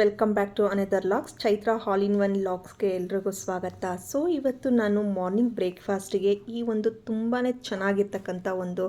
Welcome back to another looks Chaitra all in one ಲಾಕ್ಸ್ಗೆ ಎಲ್ರಿಗೂ ಸ್ವಾಗತ. So ಇವತ್ತು ನಾನು ಮಾರ್ನಿಂಗ್ ಬ್ರೇಕ್ಫಾಸ್ಟಿಗೆ ಈ ಒಂದು ತುಂಬಾ ಚೆನ್ನಾಗಿರ್ತಕ್ಕಂಥ ಒಂದು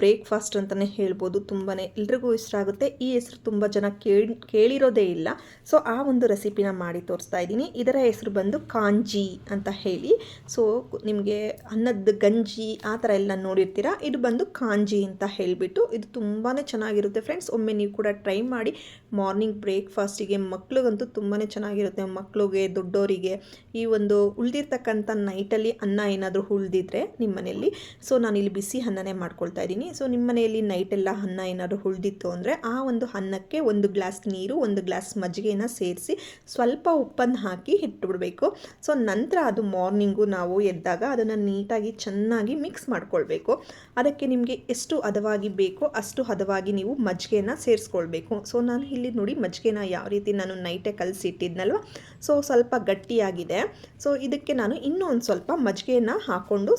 ಬ್ರೇಕ್ಫಾಸ್ಟ್ ಅಂತಲೇ ಹೇಳ್ಬೋದು. ತುಂಬಾ ಎಲ್ರಿಗೂ ಇಷ್ಟ ಆಗುತ್ತೆ. ಈ ಹೆಸರು ತುಂಬ ಜನ ಕೇಳಿ, ಕೇಳಿರೋದೇ ಇಲ್ಲ. ಸೊ ಆ ಒಂದು ರೆಸಿಪಿನ ಮಾಡಿ ತೋರಿಸ್ತಾ ಇದ್ದೀನಿ. ಇದರ ಹೆಸರು ಬಂದು ಕಾಂಜಿ ಅಂತ ಹೇಳಿ. ಸೊ ನಿಮಗೆ ಅನ್ನದ ಗಂಜಿ ಆ ಥರ ಎಲ್ಲ ನೋಡಿರ್ತೀರಾ? ಇದು ಬಂದು ಕಾಂಜಿ ಅಂತ ಹೇಳಿಬಿಟ್ಟು ಇದು ತುಂಬಾ ಚೆನ್ನಾಗಿರುತ್ತೆ ಫ್ರೆಂಡ್ಸ್. ಒಮ್ಮೆ ನೀವು ಕೂಡ ಟ್ರೈ ಮಾಡಿ ಮಾರ್ನಿಂಗ್ ಬ್ರೇಕ್ಫಾಸ್ಟಿಗೆ ಮಕ್ಳಿಗಂತೂ ತುಂಬಾ ಚೆನ್ನಾಗಿರುತ್ತೆ. ಮಕ್ಕಳಿಗೆ ದೊಡ್ಡವರಿಗೆ ಈ ಒಂದು ಉಳಿದಿರ್ತಕ್ಕಂಥ ನೈಟಲ್ಲಿ ಅನ್ನ ಏನಾದರೂ ಉಳಿದಿದ್ರೆ ನಿಮ್ಮ ಮನೆಯಲ್ಲಿ ಸೊ ಇಲ್ಲಿ ಬಿಸಿ ಅನ್ನನೇ ಮಾಡ್ಕೊಳ್ತಾ ಇದ್ದೀನಿ. ಸೊ ನಿಮ್ಮ ಮನೆಯಲ್ಲಿ ನೈಟೆಲ್ಲ ಅನ್ನ ಏನಾದರೂ ಉಳಿದಿತ್ತು ಅಂದರೆ ಆ ಒಂದು ಅನ್ನಕ್ಕೆ ಒಂದು ಗ್ಲಾಸ್ ನೀರು, ಒಂದು ಗ್ಲಾಸ್ ಮಜ್ಜಿಗೆನ ಸೇರಿಸಿ ಸ್ವಲ್ಪ ಉಪ್ಪನ್ನು ಹಾಕಿ ಇಟ್ಬಿಡಬೇಕು. ಸೊ, ನಂತರ ಅದು ಮಾರ್ನಿಂಗು ನಾವು ಎದ್ದಾಗ ಅದನ್ನು ನೀಟಾಗಿ ಚೆನ್ನಾಗಿ ಮಿಕ್ಸ್ ಮಾಡ್ಕೊಳ್ಬೇಕು. ಅದಕ್ಕೆ ನಿಮಗೆ ಎಷ್ಟು ಹದವಾಗಿ ಬೇಕೋ ಅಷ್ಟು ಹದವಾಗಿ ನೀವು ಮಜ್ಜಿಗೆನ ಸೇರಿಸ್ಕೊಳ್ಬೇಕು. ಸೊ, ನಾನು ಇಲ್ಲಿ ನೋಡಿ ಮಜ್ಜಿಗೆನ ಯಾವ ರೀತಿ ನಾನು ನೈಟೇ ಕಲಸಿಟ್ಟಿದ್ನಲ್ವ? ಸೊ ಸ್ವಲ್ಪ ಗಟ್ಟಿಯಾಗಿದೆ. ಸೊ ಇದಕ್ಕೆ ನಾನು ಇನ್ನೂ ಒಂದು ಸ್ವಲ್ಪ ಮಜ್ಜಿಗೆಯನ್ನು ಹಾಕ್ಕೊಂಡು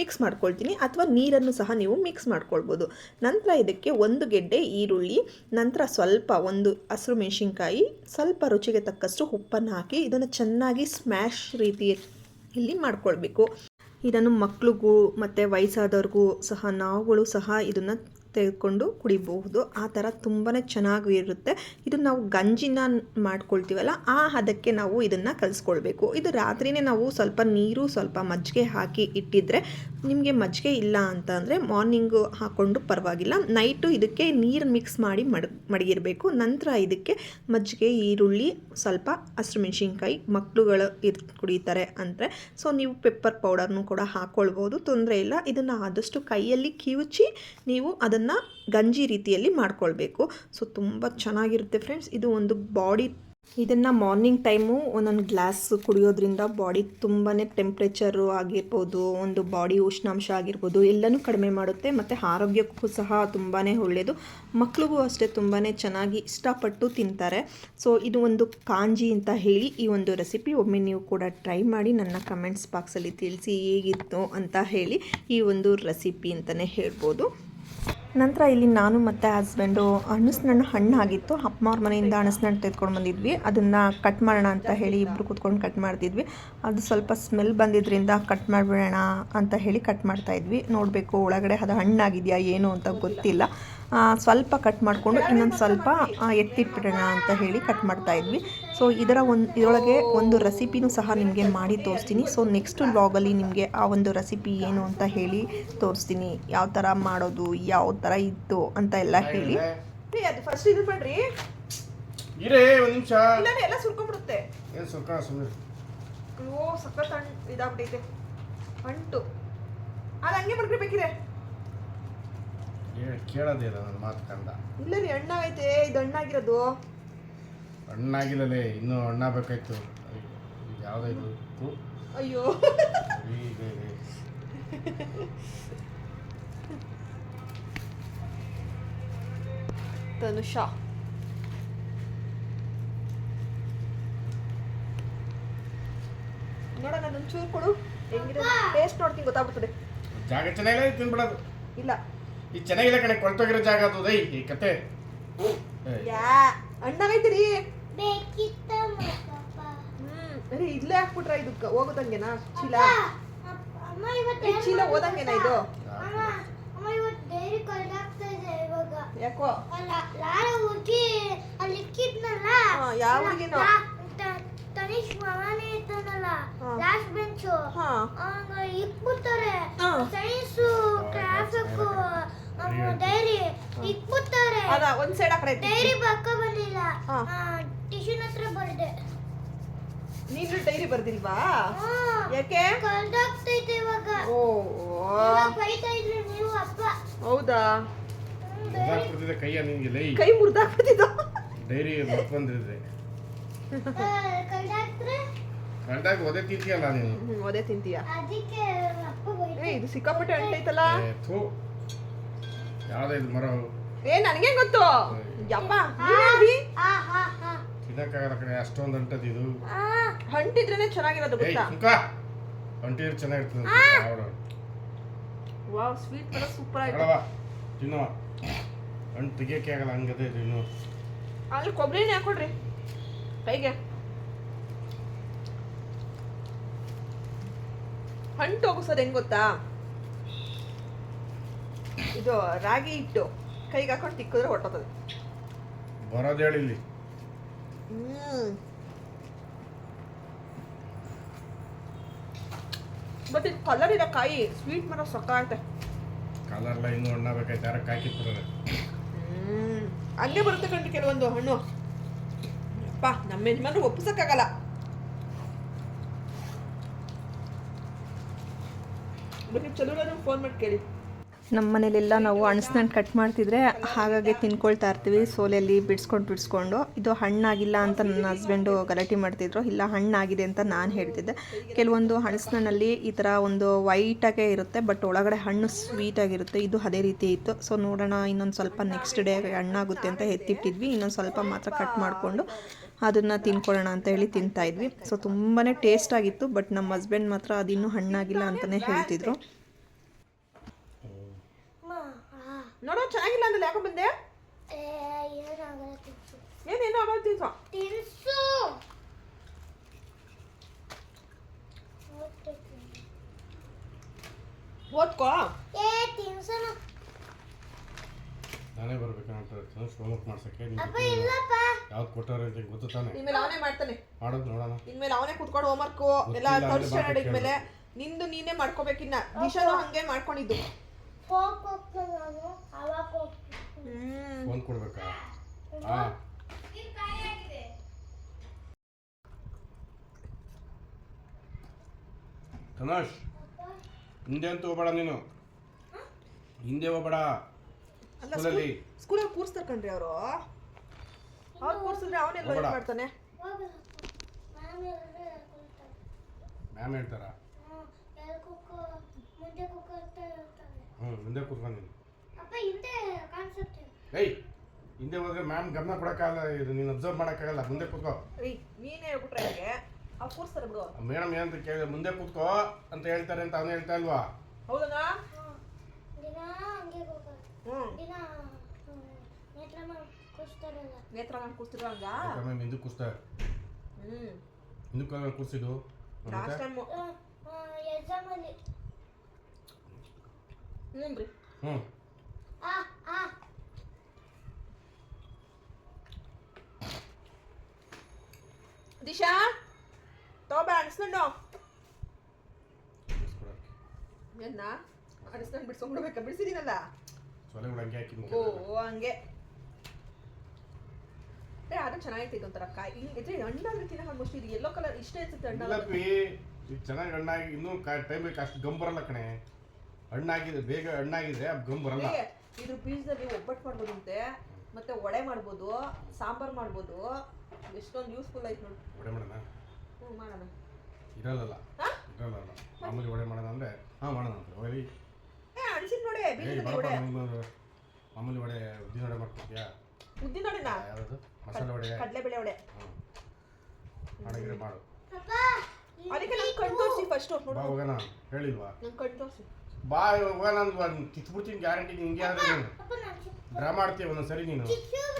ಮಿಕ್ಸ್ ಮಾಡ್ಕೊಳ್ತೀನಿ. ಅಥವಾ ನೀರನ್ನು ಸಹ ನೀವು ಮಿಕ್ಸ್ ಮಾಡ್ಕೊಳ್ಬೋದು. ನಂತರ ಇದಕ್ಕೆ ಒಂದು ಗೆಡ್ಡೆ ಈರುಳ್ಳಿ, ನಂತರ ಸ್ವಲ್ಪ ಒಂದು ಹಸಿರು ಮೆಣಸಿನ್ಕಾಯಿ, ಸ್ವಲ್ಪ ರುಚಿಗೆ ತಕ್ಕಷ್ಟು ಉಪ್ಪನ್ನು ಹಾಕಿ ಇದನ್ನು ಚೆನ್ನಾಗಿ ಸ್ಮ್ಯಾಶ್ ರೀತಿಯಲ್ಲಿ ಮಾಡ್ಕೊಳ್ಬೇಕು. ಇದನ್ನು ಮಕ್ಳಿಗೂ ಮತ್ತು ವಯಸ್ಸಾದವ್ರಿಗೂ ಸಹ, ನಾವುಗಳು ಸಹ ಇದನ್ನು ತೆಗೆದುಕೊಂಡು ಕುಡಿಬಹುದು. ಆ ಥರ ತುಂಬಾ ಚೆನ್ನಾಗಿ ಇರುತ್ತೆ ಇದು ನಾವು ಗಂಜಿನ ಮಾಡ್ಕೊಳ್ತೀವಲ್ಲ, ಆ ಹದಕ್ಕೆ ನಾವು ಇದನ್ನು ಕಲಿಸ್ಕೊಳ್ಬೇಕು. ಇದು ರಾತ್ರಿನೇ ನಾವು ಸ್ವಲ್ಪ ನೀರು, ಸ್ವಲ್ಪ ಮಜ್ಜಿಗೆ ಹಾಕಿ ಇಟ್ಟಿದ್ರೆ ನಿಮಗೆ ಮಜ್ಜಿಗೆ ಇಲ್ಲ ಅಂತ ಅಂದರೆ ಮಾರ್ನಿಂಗು ಹಾಕ್ಕೊಂಡು ಪರವಾಗಿಲ್ಲ. ನೈಟು ಇದಕ್ಕೆ ನೀರು ಮಿಕ್ಸ್ ಮಾಡಿ ಮಡ್, ಮಡಗಿರಬೇಕು. ನಂತರ ಇದಕ್ಕೆ ಮಜ್ಜಿಗೆ, ಈರುಳ್ಳಿ, ಸ್ವಲ್ಪ ಹಸಿರು ಮೆಣಸಿನ್ಕಾಯಿ ಮಕ್ಕಳುಗಳು ಇರ್, ಕುಡಿತಾರೆ ಅಂದರೆ. ಸೊ ನೀವು ಪೆಪ್ಪರ್ ಪೌಡರ್ನು ಕೂಡ ಹಾಕ್ಕೊಳ್ಬೋದು ತೊಂದರೆ ಇಲ್ಲ. ಇದನ್ನು ಆದಷ್ಟು ಕೈಯಲ್ಲಿ ಕಿವುಚಿ ನೀವು ಅದನ್ನು ಗಂಜಿ ರೀತಿಯಲ್ಲಿ ಮಾಡ್ಕೊಳ್ಬೇಕು. ಸೊ ತುಂಬ ಚೆನ್ನಾಗಿರುತ್ತೆ ಫ್ರೆಂಡ್ಸ್ ಇದು ಒಂದು ಬಾಡಿ ಇದನ್ನು ಮಾರ್ನಿಂಗ್ ಟೈಮು ಒಂದೊಂದು ಗ್ಲಾಸ್ ಕುಡಿಯೋದ್ರಿಂದ ಬಾಡಿ ತುಂಬಾ ಟೆಂಪ್ರೇಚರು ಆಗಿರ್ಬೋದು, ಒಂದು ಬಾಡಿ ಉಷ್ಣಾಂಶ ಆಗಿರ್ಬೋದು, ಎಲ್ಲನೂ ಕಡಿಮೆ ಮಾಡುತ್ತೆ ಮತ್ತು ಆರೋಗ್ಯಕ್ಕೂ ಸಹ ತುಂಬಾ ಒಳ್ಳೆಯದು ಮಕ್ಕಳಿಗೂ ಅಷ್ಟೇ ತುಂಬಾ ಚೆನ್ನಾಗಿ ಇಷ್ಟಪಟ್ಟು ತಿಂತಾರೆ. ಸೊ ಇದು ಒಂದು ಕಾಂಜಿ ಅಂತ ಹೇಳಿ ಈ ಒಂದು ರೆಸಿಪಿ ಒಮ್ಮೆ ನೀವು ಕೂಡ ಟ್ರೈ ಮಾಡಿ ನನ್ನ ಕಮೆಂಟ್ಸ್ ಬಾಕ್ಸಲ್ಲಿ ತಿಳಿಸಿ ಹೇಗಿತ್ತು ಅಂತ ಹೇಳಿ ಈ ಒಂದು ರೆಸಿಪಿ ಅಂತಲೇ ಹೇಳ್ಬೋದು. ನಂತರ ಇಲ್ಲಿ ನಾನು ಮತ್ತು ಹಸ್ಬೆಂಡು ಹಣ್ಣು ಹಣ್ಣಾಗಿತ್ತು ಆಗಿತ್ತು. ಅವ್ರ ಮನೆಯಿಂದ ಹಣ್ಣು ತೆಗೆದುಕೊಂಡು ಬಂದಿದ್ವಿ. ಅದನ್ನು ಕಟ್ ಮಾಡೋಣ ಅಂತ ಹೇಳಿ ಇಬ್ಬರು ಕೂತ್ಕೊಂಡು ಕಟ್ ಮಾಡ್ತಿದ್ವಿ. ಅದು ಸ್ವಲ್ಪ ಸ್ಮೆಲ್ ಬಂದಿದ್ದರಿಂದ ಕಟ್ ಮಾಡಿಬಿಡೋಣ ಅಂತ ಹೇಳಿ ಕಟ್ ಮಾಡ್ತಾಯಿದ್ವಿ ನೋಡಬೇಕು ಒಳಗಡೆ ಅದು ಹಣ್ಣಾಗಿದೆಯಾ, ಏನು ಅಂತ ಗೊತ್ತಿಲ್ಲ. ಸ್ವಲ್ಪ ಕಟ್ ಮಾಡಿಕೊಂಡು ಇನ್ನೊಂದು ಸ್ವಲ್ಪ ಎತ್ತಿಟ್ಬಿಡೋಣ ಅಂತ ಹೇಳಿ ಕಟ್ ಮಾಡ್ತಾ ಇದ್ವಿ. ಸೊ ಇದರ ಒಂದು ಇದರೊಳಗೆ ಒಂದು ರೆಸಿಪಿನೂ ಸಹ ನಿಮಗೆ ಮಾಡಿ ತೋರಿಸ್ತೀನಿ. ಸೊ ನೆಕ್ಸ್ಟ್ ವ್ಲಾಗಲ್ಲಿ ನಿಮಗೆ ಆ ಒಂದು ರೆಸಿಪಿ ಏನು ಅಂತ ಹೇಳಿ ತೋರಿಸ್ತೀನಿ. ಯಾವ ಥರ ಮಾಡೋದು ಯಾವ ಥರ ಇತ್ತು ಅಂತ ಎಲ್ಲ ಹೇಳಿ. ಅದು ಫಸ್ಟ್ ಇದು ಮಾಡ್ರಿ. ಇರೇ ಒಂದ್ ನಿಮಿಷ. ಇಲ್ಲಾಂದ್ರೆ ಎಲ್ಲ ಸುರ್ಕೊಂಡ್ಬಿಡುತ್ತೆ. ಏನ್ ಸುಕ್ಕ ಸುಮ್ಮನೆ ಅಯ್ಯೋ ಸಖತ್ ಹಣ್ಣು ಇದಾಗ್ಬಿಟ್ಟೈತೆ ಅಂಟು ಅದು ಹಂಗೆ ಮಾಡ್ಕೊಬೇಕಿದೆ ಕೇಳೋದೇ ಇಲ್ಲ ನನ್ನ ಮಾತು ಕಂಡ. ಇಲ್ಲ ರೀ ಹಣ್ಣಾಗೈತೆ ಇದು ಹಣ್ಣಾಗಿರೋದು ಹಣ್ಣಾಗಿಲ್ಲಲೇ ಇನ್ನೂ ಹಣ್ಣಾಗಬೇಕಾಯ್ತು ಯಾವುದೋ ಇದು? ಥು, ಅಯ್ಯೋ. ತನುಷಾ. ನೋಡೋಣ ಒಂಚೂರು ಕೊಡು. ಹೆಂಗಿದೆ ಟೇಸ್ಟ್ ನೋಡ್ತೀನಿ ಗೊತ್ತಾಗ್ಬಿಡ್ತದೆ. ಜಾಗ ಚೆನ್ನಾಗಿಲ್ಲ ತಿನ್ಬಿಡೋದು. ಇಲ್ಲ. ಈ ಚೆನ್ನಾಗಿಲ್ಲ ಕಣೆ ಕೊಳ್ತೋಗಿರೋ ಜಾಗ ಅದು ದೈ ಈ ಕತೆ. ಯಾ ಹಣ್ಣಾಗೈತೆ ರೀ ಬೇಕಿತ್ತ ಮಕ್ಕಪ್ಪ. ಹ್ಮ್ ಅರೆ ಇಲ್ಲೇ ಹಾಕ್ಬಿಟ್ರ ಇದು ಹೋಗೋದಂಗೆನಾ? ಚೀಲ? ಅಮ್ಮ ಇವತ್ತು ಈ ಚೀಲ ಹೋದಂಗೆನಾ ಇದು? ಅಮ್ಮ ಅಮ್ಮ ಇವತ್ತು ಡೈರಿ ಕಳ್ದಾಗ್ತಾ ಇದೆ ಇವಾಗ. ಯಾಕೋ? ಅಲ್ಲ ಲಾರ ಹುಡುಗಿ ಅಲ್ಲಿ ಇಕ್ಕಿದ್ನಲ್ಲ? ಹಾ, ಯಾವ ಹುಡ್ಗಿನೋ? ತನಿಷ್ ಮಗನೇ ಇದ್ದಾನಲ್ಲ ಹಾ. Last bench. ಇಕ್ಬಿಡ್ತಾರೆ. ಹಾ. ಸೈನ್ಸು ಟ್ರಾಫಿಕ್ ಡೈರಿ ಇಕ್ಬಿಡ್ತಾರೆ. ಅದ ಒಂದ್ ಸೈಡ್ ಆ ಕಡೆ. ಡೈರಿ ಪಕ್ಕ ಬಂದಿಲ್ಲ. ಹಾ. ಟಿಶ್ಯೂನ್ ಹತ್ರ ಬರ್ದೆ ನೀನು ಡೈರಿ ಬರ್ದಿಲ್ವಾ. ಯಾಕೆ? ಕಳ್ದಾಗ್ತೈತೆ ಇವಾಗ. ಓ ಇವಾಗ ಬೈತಾ ಇದ್ರಿ ನೀವು ಅಪ್ಪ. ಹೌದಾ? ಹ್ಮ್, ಮುರ್ದಾಕ್ಬಿಡ್ತಿದೆ ಕೈಯ ನಿಂಗೆ ಲೈ. ಕೈ ಮುರಿದಾಕ್ಬಿಟ್ಟಿದ್ದು ಡೈರಿ ಬಂದಿದ್ರೆ ನೀನು? ಒದೆ ತಿಂತೀಯ. ಅದಕ್ಕೆ ಅಪ್ಪ ಬೈತಾ ಏ ಇದು ಸಿಕ್ಕಾಪಟ್ಟೆ ಅಂಟೈತಲ್ಲ? ಏ, ಥು. ಯಾವುದೋ ಇದು ಮರ ಏ ನನಗೆ ಗೊತ್ತು? ಯಪ್ಪ ನೀನ್ ನೋಡಿ ಆ, ಹಾ, ಹಾ. ತಿನ್ನಕ್ಕಾಗಲ್ಲ ಕಣೆ ಅಷ್ಟೊಂದು ಅಂಟದ್ ಇದು. ಆ, ಹಂಟಿದ್ರೇನೆ ಚೆನ್ನಾಗಿರೋದು ಗೊತ್ತಾ? ಅಂಟಿದ್ರೆ ಚೆನ್ನಾಗಿರ್ತದೆ ವಾವ್ ಸ್ವೀಟ್ ತರ ಸೂಪರ್ ಆಗಿದೆ ತಿನ್ನವ ಹಣ್ಣು ಆಗಲ್ಲ ಹಂಗದೆ ಇದು ಇನ್ನು ಅಲ್ಲಿ ಕೊಬ್ಬರಿ ಹಾಕೊಡ್ರಿ ಕೈಗೆ. ಹಣ್ಣು ಹೋಗಿಸೋದು ಹೆಂಗ್ ಗೊತ್ತಾ? ಇದು ರಾಗಿ ಹಿಟ್ಟು. ಕೈಗೆ ಹಾಕೊಂಡು ತಿಕ್ಕಿದ್ರೆ ಹೊಟ್ಟೋತದೆ ಬರೋದು ಹೇಳಿ ಇಲ್ಲಿ ಹ್ಮ್. ಬಟ್ ಇದು ಕಲರ್ ಇರೋ ಕಾಯಿ. ಸ್ವೀಟ್ ಮಾಡೋ ಸೊಕ್ಕ ಕಲರ್ ಎಲ್ಲ ಇನ್ನೂ ಹಣ್ಣಾಗಬೇಕೈತೆ ಯಾರ ಕಾಯಿ ಹ್ಮ್. ಅಲ್ಲೇ ಬರುತ್ತೆ ಕಂಡು ಕೆಲವೊಂದು ಹಣ್ಣು. ಅಪ್ಪ ನಮ್ಮ ಯಜಮಾನ್ರು ಒಪ್ಪಿಸಕ್ಕಾಗಲ್ಲ. ಬನ್ನಿ ಚಲೋ ಫೋನ್ ಮಾಡಿ ಕೇಳಿ. ನಮ್ಮ ಮನೇಲೆಲ್ಲ ನಾವು ಹಣ್ಣು ಕಟ್ ಮಾಡ್ತಿದ್ರೆ ಹಾಗಾಗಿ ತಿನ್ಕೊಳ್ತಾ ಇರ್ತೀವಿ. ಸೋಲೆಯಲ್ಲಿ ಬಿಡಿಸ್ಕೊಂಡು ಬಿಡಿಸ್ಕೊಂಡು. ಇದು ಹಣ್ಣಾಗಿಲ್ಲ ಅಂತ ನನ್ನ ಹಸ್ಬೆಂಡು ಗಲಾಟೆ ಮಾಡ್ತಿದ್ರು. ಇಲ್ಲ, ಹಣ್ಣಾಗಿದೆ ಅಂತ ನಾನು ಹೇಳ್ತಿದ್ದೆ. ಕೆಲವೊಂದು ಹಣ್ಣಲ್ಲಿ ಈ ಥರ ಒಂದು ವೈಟಾಗೇ ಇರುತ್ತೆ ಬಟ್ ಒಳಗಡೆ ಹಣ್ಣು ಸ್ವೀಟಾಗಿರುತ್ತೆ ಇದು ಅದೇ ರೀತಿ ಇತ್ತು. ಸೊ ನೋಡೋಣ, ಇನ್ನೊಂದು ಸ್ವಲ್ಪ ನೆಕ್ಸ್ಟ್ ಡೇ ಹಣ್ಣಾಗುತ್ತೆ ಅಂತ ಎತ್ತಿಟ್ಟಿದ್ವಿ. ಇನ್ನೊಂದು ಸ್ವಲ್ಪ ಮಾತ್ರ ಕಟ್ ಮಾಡಿಕೊಂಡು ಅದನ್ನು ತಿನ್ಕೊಳ್ಳೋಣ ಅಂತ ಹೇಳಿ ತಿಂತಾಯಿದ್ವಿ ಸೊ ತುಂಬಾ ಟೇಸ್ಟ್ ಆಗಿತ್ತು ಬಟ್ ನಮ್ಮ ಹಸ್ಬೆಂಡ್ ಮಾತ್ರ ಅದಿನ್ನೂ ಹಣ್ಣಾಗಿಲ್ಲ ಅಂತಲೇ ಹೇಳ್ತಿದ್ರು ಅಮ್ಮ ಆ ನೋಡೋ ಚೆನ್ನಾಗಿಲ್ಲ ಅಂದ್ರೆ ಯಾಕೆ ಬಂದೆ? ಏನೇನು ಆಗೋದು ತಿನ್ಸೋ. ತಿನ್ಸು. ಓದ್ಕೋ ಏ ತಿನ್ಸನ ನಾನೇ ಬರ್ಬೇಕಂತ ಹೋಮ್ವರ್ಕ್ ಮಾಡ್ಸಕ್ಕೆ. ಅಪ್ಪ ಇಲ್ಲಪ್ಪ. ಯಾವ್ದು ಕೊಟ್ಟವ್ರೆ ಅಂತ ಗೊತ್ತು ತಾನೆ? ಇನ್ಮೇಲೆ ಅವನೇ ಮಾಡ್ತಾನೆ. ಮಾಡೋದು ನೋಡೋಣ. ಇನ್ಮೇಲೆ ಅವನೇ ಕುತ್ಕೊಂಡು ಹೋಮ್ವರ್ಕ್ ಎಲ್ಲ ಅಂದ್ರೆ ತೋರಿಸ್ತಾನೆ ಇದ್ಮೇಲೆ ನಿಂದು ನೀನೇ ಮಾಡ್ಕೋಬೇಕಿನ್ನ. ದಿಶಾನು ಹಂಗೆ ಮಾಡ್ಕೊಂಡಿದ್ದು. ಹೋಗ್ ಫೋನ್ ಕೊಡ್ಬೇಕಾ? ಹಾ. ತನಾಶ್ ಹಿಂದೆ ಅಂತೂ ಹೋಗ್ಬೇಡ ನೀನು. ಹಿಂದೆ ಹೋಗ್ಬೇಡ. ಸ್ಕೂಲಲ್ಲಿ. ಸ್ಕೂಲಲ್ಲಿ ಕೂರಿಸ್ತಾರೆ ಕಣ್ರಿ ಅವರು. ಅವ್ರು ಕೂರಿಸಿದ್ರೆ ಅವನೆಲ್ಲ ಹೋಗ್ಬೇಡ. ಮಾಡ್ತಾನೆ. ಮ್ಯಾಮ್ ಹೇಳ್ತಾರ? ಮುಂದೆ ಕೂತ್ಕೊಂಡು ನೀನು. ಏಯ್ ಹಿಂದೆ ಹೋದ್ರೆ ಮ್ಯಾಮ್ ಗಮನ ಕೊಡೋಕ್ಕಾಗಲ್ಲ ಇದು ನೀನು ಅಬ್ಸರ್ವ್ ಮಾಡೋಕ್ಕಾಗಲ್ಲ ಮುಂದೆ ಕೂತ್ಕೋ. ಏಯ್ ನೀನೇ ಹೇಳ್ಬಿಟ್ರೆ ಕೂರ್ಸ್ತಾರೆ ಕೂರಿಸ್ತಾರೆ ಬಿಡು. ಮೇಡಮ್ ಏನಂತ ಕೇಳಿದ್ರೆ ಮುಂದೆ ಕೂತ್ಕೋ ಅಂತ ಹೇಳ್ತಾರೆ ಅಂತ ಅವನು ಹೇಳ್ತಾ ಇಲ್ವಾ? ಹೌದಣ್ಣ ಹ್ಞೂ ದಿನ ಹಂಗೆ ಹೋಗೋದು. ದಿನ ನೇತ್ರಮ್ಮ ಕೂರಿಸ್ತಾರಲ್ಲ. ನೇತ್ರ ನಾನು ಕೂರ್ಸಿದ್ರು ಹಂಗ? ಮ್ಯಾಮ್ ಹಿಂದಕ್ಕೆ ಕೂಸ್ತಾರೆ ಹ್ಮ್. ಹಿಂದಕ್ಕೆ ಕೂರಿಸಿದ್ದು? ಲಾಸ್ಟ್ ಟೈಮ್ ಎಕ್ಸಾಮಲ್ಲಿ ಹ್ಞೂ ರೀ. ಹ್ಞೂ ಆ ಆ ದಿಶಾ ತಗೋಬಾ ಅಣಿಸ್ಕೊಂಡು ಏನ ಅಣಿಸ್ಕೊಂಡು ಬಿಡಿಸಿದೀನಲ್ಲ? ಸೊಲೆ ಹಂಗೆ ಓ ಹಂಗೆ. ಏ ಅದು ಚೆನ್ನಾಗೈತೆ ಇದೊಂಥರ ಕಾಯಿ. ಹಿಂಗೆ ಇದು ಹಣ್ಣಾದ್ರೆ ತಿನ್ನೋ ಆಲ್ಮೋಸ್ಟ್ ಇದು ಎಲ್ಲೋ ಕಲರ್ ಇಷ್ಟೇ ಇರ್ತದೆ ಇಲ್ಲಪ್ಪಿ ಈಗ ಚೆನ್ನಾಗಿ ಹಣ್ಣಾಗಿ ಇನ್ನೂ ಟೈಮ್ ಬೇಕು ಅಷ್ಟು ಬರಲ್ಲ ಕಣೆ. ಹಣ್ಣಾಗಿದೆ ಬೇಗ ಹಣ್ಣಾಗಿದೆ ಅದು ಗಮ್ ಬರಲ್ಲ. ಏ, ಇದ್ರ ಬೀಜದಲ್ಲಿ ಒಬ್ಬಟ್ಟು ಮಾಡ್ಬೋದಂತೆ ಮತ್ತೆ ವಡೆ ಮಾಡ್ಬೋದು ಸಾಂಬಾರ್ ಮಾಡ್ಬೋದು. ಎಷ್ಟೊಂದು ಯೂಸ್ಫುಲ್ ಆಯ್ತು ನೋಡಿ. ವಡೆ ಮಾಡೋಣ? ಹ್ಞೂ ಮಾಡೋಣ. ಇರಲ್ಲಲ್ಲ ಹಾ? ಇರಲ್ಲ ಮಾಮೂಲಿ ವಡೆ ಮಾಡೋಣ ಅಂದರೆ ಹಾಂ ಮಾಡೋಣ ಅಂತ. ಒಯ್ಲಿ ಅಣಿಸಿದ್ ನೋಡಿ ಏಯ್ ವಡೆ ಮಾಮೂಲಿ ವಡೆ ಉದ್ದಿನ ವಡೆ ಮಾಡ್ತೀಯಾ? ಉದ್ದಿನ ವಡೆನಾ? ಯಾವುದು? ಮಸಾಲೆ ವಡೆ. ಕಡಲೆಬೇಳೆ ವಡೆ. ಅಡಗಿರೆ ಮಾಡು. ಅಪ್ಪ ಅದಕ್ಕೆ ನಂಗೆ ಕಣ್ ತೋರಿಸಿ ಫಸ್ಟ್ ಬಾ ನೋಡು. ಹೋಗೋಣ. ಹೇಳಿಲ್ವಾ? ನಂಗೆ ಕಣ್ ತೋರಿಸಿ ಬಾ ಹೋಗೋಣ ಒಂದು ಕಿತ್ಬಿಡ್ತೀನಿ ಗ್ಯಾರಂಟಿ ನಿಂಗೆ ಚಿಕ್ಕ ಡ್ರಾ ಮಾಡ್ತೀಯ ಒಂದೊಂದು ಸರಿ ನೀನು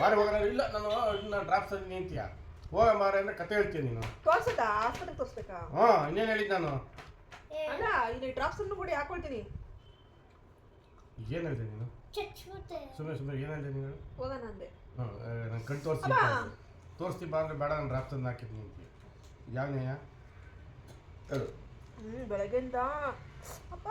ಬಾರಿ ಹೋಗೋಣ. ಇಲ್ಲ ನಾನು ಇನ್ನ ಡ್ರಾಪ್ಸ್ ಅಲ್ಲಿ ನಿಂತೀಯ. ಹೋಗ ಮಾರ ಅಂದ್ರೆ ಕತೆ ಹೇಳ್ತೀಯ ನೀನು. ತೋರ್ಸತ್ತಾ ಆಸ್ಪತ್ರೆ ತೋರಿಸ್ಬೇಕಾ? ಹಾಂ ಇನ್ನೇನು ಹೇಳಿದ್ದು ನಾನು? ಅಲ್ಲ ಇಲ್ಲಿ ಡ್ರಾಪ್ಸ್ ಅನ್ನು ಕೂಡ ಹಾಕೊಳ್ತೀನಿ. ಏನು ಹೇಳಿದೆ ನೀನು? ಸುಮ್ಮನೆ ಸುಮ್ಮನೆ ಏನು ಹೇಳಿದೆ ನೀನು? ಹೋಗೋಣ ಅಂದೆ ನಂಗೆ ಕಣ್ಣು ತೋರಿಸ್ತೀನಿ. ತೋರಿಸ್ತೀನಿ ಬಾ ಅಂದ್ರೆ ಬೇಡ ನಾನು ರಾಪ್ತನ್ನ ತಂದು ಹಾಕಿದ್ದು ನಿಂತು ಯಾವ ನ್ಯಾಯ? ಹೇಳು. ಬೆಳಗ್ಗೆಯಿಂದ. ಅಪ್ಪ